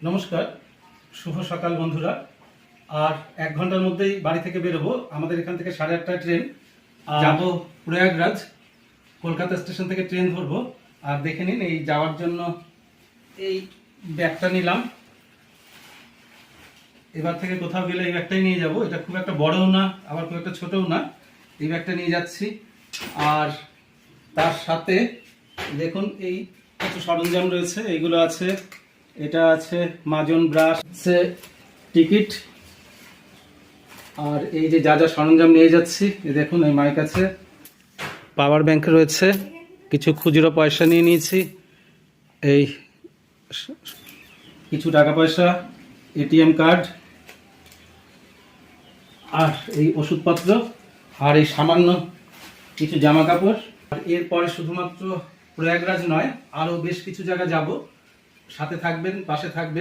নমস্কার শুভ সকাল বন্ধুরা। আর এক ঘণ্টার মধ্যেই বাড়ি থেকে বেরোবো। আমাদের এখান থেকে সাড়ে আটটায় ট্রেন। যাব। প্রয়াগরাজ কলকাতা স্টেশন থেকে ট্রেন ধরবো। আর দেখে নিন এই যাওয়ার জন্য এই ব্যাগটা নিলাম। এবার থেকে কোথাও গেলে এই ব্যাগটাই নিয়ে যাব। এটা খুব একটা বড়ও না আবার খুব একটা ছোটও না। এই ব্যাগটা নিয়ে যাচ্ছি। আর তার সাথে দেখুন এই কিছু সরঞ্জাম রয়েছে। এইগুলো আছে এটা আছে মাজন ব্রাশ। টিকিট। আর এই যে যা যা সরঞ্জাম নিয়ে যাচ্ছি এই দেখুন, এই মাইক আছে। পাওয়ার ব্যাংক রয়েছে। কিছু খুচরো পয়সা নিয়ে নিয়েছি। এই কিছু টাকা পয়সা এটিএম কার্ড। আর এই ওষুধপত্র, আর এই সামান্য কিছু জামা কাপড় আর এরপরে শুধুমাত্র প্রয়াগরাজ নয় আরও বেশ কিছু জায়গা যাব। সাথে থাকবেন পাশে থাকবেন।